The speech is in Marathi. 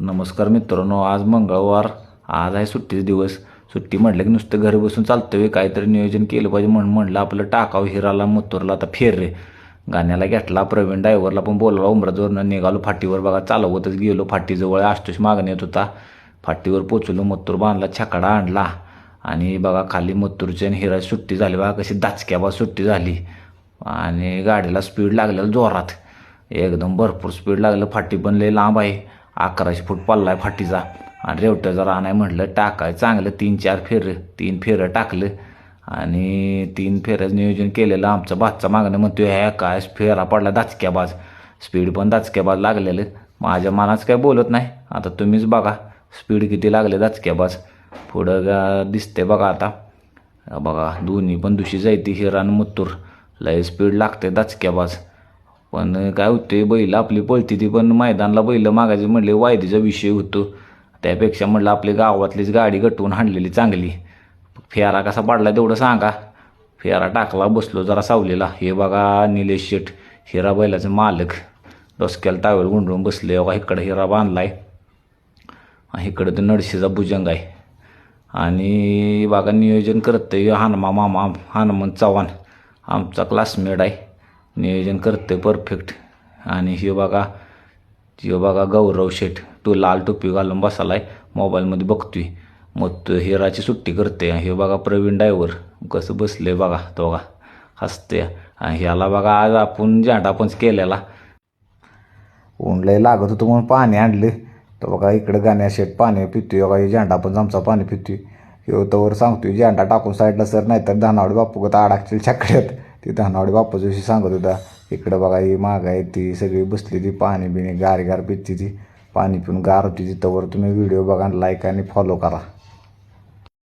नमस्कार मित्रांनो आज मंगळवार. आज आहे सुट्टीचा दिवस. सुट्टी म्हटलं की नुसतं घरी बसून चालतं आहे काहीतरी नियोजन केलं पाहिजे म्हणून म्हणलं आपलं टाकाव हिराला मुत्तूरला आता फेर रे. गाण्याला घेतला प्रवीण ड्रायव्हरला पण बोलला उमराजवरनं निघालो फाटीवर. बघा चालवतच गेलो फाटीजवळ. आष्टोश मागणी येत होता. फाटीवर पोचलो मत्तूर बांधला छकडा आणला. आणि बघा खाली मत्तूरची आणि हिरा सुट्टी झाली. बघा कशी दाचक्या सुट्टी झाली. आणि गाडीला स्पीड लागलेलं जोरात. एकदम भरपूर स्पीड लागलं. फाटी पण लय लांब आहे. अकराशे फूट पल्ला आहे फाटीचा. आणि रेवट्याचा रान आहे म्हटलं टाकाय. चांगलं तीन चार फेरं तीन फेरं टाकलं. आणि तीन फेऱ्याचं नियोजन केलेलं आमचा बाजचा मागणं म्हणतो ह्या काय फेरा पडला दाचक्याबाज. स्पीड पण दाचक्याबाज लागलेलं. माझ्या मनाच काय बोलत नाही. आता तुम्हीच बघा स्पीड किती लागले दाचक्याबाज. पुढं गा दिसते बघा आता. बघा दोन्ही पण दुशी जायती हिरा आणि मुत्तूर. लय स्पीड लागते दाचक्याबाज. पण काय होते बैल आपली पळती ती पण मैदानला बैल मागायचे म्हणले वायदीचा विषय होतो. त्यापेक्षा म्हणलं आपली गावातलीच गाडी गटवून हाणलेली चांगली. फेरा कसा पाडला तेवढं सांगा. फेरा टाकला बसलो जरा सावलीला. हे बघा निलेश शेठ हिरा बैलाचे मालक. डोसक्याला टावेल गुंडून बसले. बघा इकडं हिरा बांधलाय. इकडं तर नडशीचा भुजंग आहे. आणि बघा नियोजन करते हनुमा मामा हनुमंत चव्हाण. आमचा क्लासमेट आहे. नियोजन करते परफेक्ट आणि हे बघा हे बघा गौरव शेठ. तो लाल टोपी घालून बसालाय मोबाईलमध्ये बघतोय. मग तो हिराची सुट्टी करते हे बघा प्रवीण डायव्हर कसं बसले बघा तो बघा. हसते आणि ह्याला बघा आज आपण झेंडा पंच केलेला. ऊन लय लागत होतं म्हणून पाणी आणलं. तर बघा इकडं गाण्या शेट पाणी पितोय. बघा हे झेंडा पण आमचा पाणी पितोय. ह्यो तवर सांगतोय झेंडा टाकून साईडला सर नाहीतर धानावडी बापू गत अडकतील छकड्यात. ती धानावडी बापूच्या विषयी सांगत होता इकडं बघा ही माग आहे ती सगळी बसली ती पाणी बिणी गार गार पिती ती पाणी पिऊन गार होती ती तवर तुम्ही व्हिडिओ बघा लाईक आणि फॉलो करा.